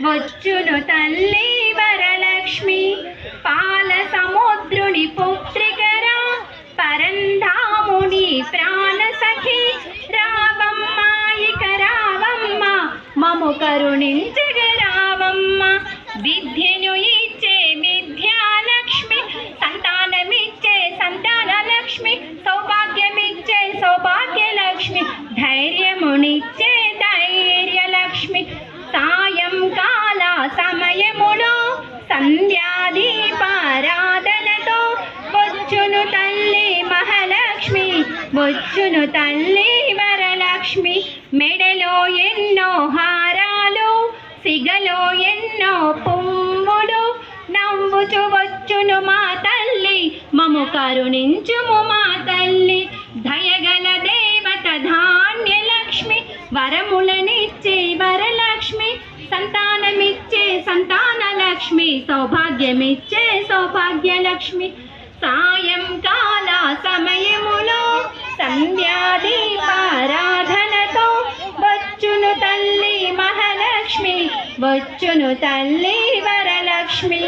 వచ్చును తల్లి వరలక్ష్మి పాల సముద్రుని పుత్రికరా పరంధాముని ప్రాణ సఖి రావమ్మ ఇక రావమ్మ మము కరుణించగ రావమ్మ. విద్యను ఇచ్చే విద్యాలక్ష్మి సంతానమిచ్చే సంతాన సమయములో సంధ్యాదీపారాధనతో వచ్చును తల్లి మహాలక్ష్మి వచ్చును తల్లి వరలక్ష్మి మెడలో ఎన్నో హారాలు సిగలో ఎన్నో పువ్వులు నవ్వుచు వచ్చును మా తల్లి మము కరుణించుము మా తల్లి. దయగల దేవత ధాన్యలక్ష్మి వరములనిచ్చే లక్ష్మి సౌభాగ్యమిచ్చే సౌభాగ్యలక్ష్మి. సాయంకాల సమయములో సంధ్యాదీపారాధనతో వచ్చును తల్లి మహాలక్ష్మి వచ్చును తల్లి వరలక్ష్మి.